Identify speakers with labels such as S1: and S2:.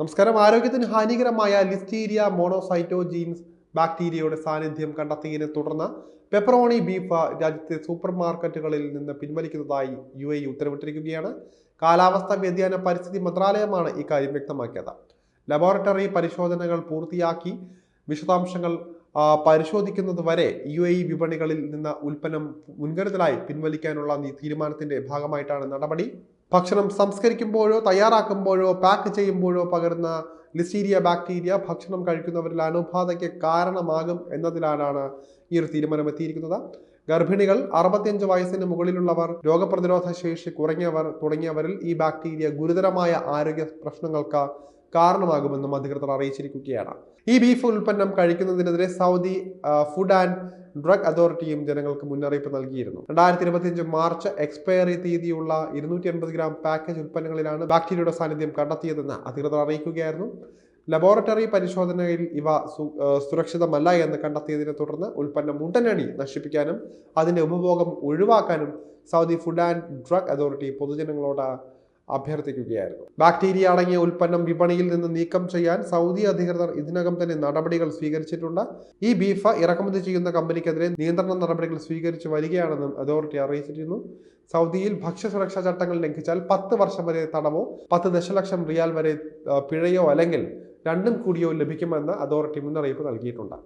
S1: നമസ്കാരം. ആരോഗ്യത്തിന് ഹാനികരമായ ലിസ്റ്റീരിയ മോണോസൈറ്റോജീൻസ് ബാക്ടീരിയയുടെ സാന്നിധ്യം കണ്ടെത്തിയതിനെ തുടർന്ന് പെപ്പറോണി ബീഫ് രാജ്യത്തെ സൂപ്പർ മാർക്കറ്റുകളിൽ നിന്ന് പിൻവലിക്കുന്നതായി യു എ ഉത്തരവിട്ടിരിക്കുകയാണ്. കാലാവസ്ഥാ വ്യതിയാന പരിസ്ഥിതി മന്ത്രാലയമാണ് ഇക്കാര്യം വ്യക്തമാക്കിയത്. ലബോറട്ടറി പരിശോധനകൾ പൂർത്തിയാക്കി വിശദാംശങ്ങൾ പരിശോധിക്കുന്നത് വരെ യു എ വിപണികളിൽ നിന്ന് ഉൽപ്പന്നം മുൻകരുതലായി പിൻവലിക്കാനുള്ള തീരുമാനത്തിന്റെ ഭാഗമായിട്ടാണ് നടപടി. ഭക്ഷണം സംസ്കരിക്കുമ്പോഴോ തയ്യാറാക്കുമ്പോഴോ പാക്ക് ചെയ്യുമ്പോഴോ പകരുന്ന ലിസ്റ്റീരിയ ബാക്ടീരിയ ഭക്ഷണം കഴിക്കുന്നവരിൽ അണുബാധയ്ക്ക് കാരണമാകും എന്നതിലാണ് ഈ ഒരു തീരുമാനം എത്തിയിരിക്കുന്നത്. ഗർഭിണികൾ അറുപത്തിയഞ്ച് വയസ്സിന് മുകളിലുള്ളവർ രോഗപ്രതിരോധ ശേഷി കുറഞ്ഞവർ തുടങ്ങിയവരിൽ ഈ ബാക്ടീരിയ ഗുരുതരമായ ആരോഗ്യ പ്രശ്നങ്ങൾക്ക് കാരണമാകുമെന്നും അധികൃതർ അറിയിച്ചിരിക്കുകയാണ്. ഈ ബീഫ് ഉൽപ്പന്നം കഴിക്കുന്നതിനെതിരെ സൗദി ഫുഡ് ആൻഡ് ഡ്രഗ് അതോറിറ്റിയും ജനങ്ങൾക്ക് മുന്നറിയിപ്പ് നൽകിയിരുന്നു. രണ്ടായിരത്തി ഇരുപത്തിയഞ്ച് മാർച്ച് എക്സ്പയറി തീയതിയുള്ള ഇരുന്നൂറ്റി എൺപത് ഗ്രാം പാക്കേജ് ഉൽപ്പന്നങ്ങളിലാണ് ബാക്ടീരിയയുടെ സാന്നിധ്യം കണ്ടെത്തിയതെന്ന് അധികൃതർ അറിയിക്കുകയായിരുന്നു. ലബോറട്ടറി പരിശോധനയിൽ ഇവ സുരക്ഷിതമല്ല എന്ന് കണ്ടെത്തിയതിനെ തുടർന്ന് ഉൽപ്പന്നം ഉടനടി നശിപ്പിക്കാനും അതിന്റെ ഉപഭോഗം ഒഴിവാക്കാനും Saudi food and drug authority പൊതുജനങ്ങളോട് അഭ്യർത്ഥിക്കുകയായിരുന്നു. ബാക്ടീരിയ അടങ്ങിയ ഉൽപ്പന്നം വിപണിയിൽ നിന്ന് നീക്കം ചെയ്യാൻ സൗദി അധികൃതർ ഇതിനകം തന്നെ നടപടികൾ സ്വീകരിച്ചിട്ടുണ്ട്. ഈ ബീഫ് ഇറക്കുമതി ചെയ്യുന്ന കമ്പനിക്കെതിരെ നിയന്ത്രണ നടപടികൾ സ്വീകരിച്ചു വരികയാണെന്നും അതോറിറ്റി അറിയിച്ചിരുന്നു. സൗദിയിൽ ഭക്ഷ്യസുരക്ഷാ ചട്ടങ്ങൾ ലംഘിച്ചാൽ പത്ത് വർഷം വരെ തടവോ പത്ത് ദശലക്ഷം റിയാൽ വരെ പിഴയോ അല്ലെങ്കിൽ രണ്ടും കൂടിയോ ലഭിക്കുമെന്ന് അതോറിറ്റി മുന്നറിയിപ്പ് നൽകിയിട്ടുണ്ട്.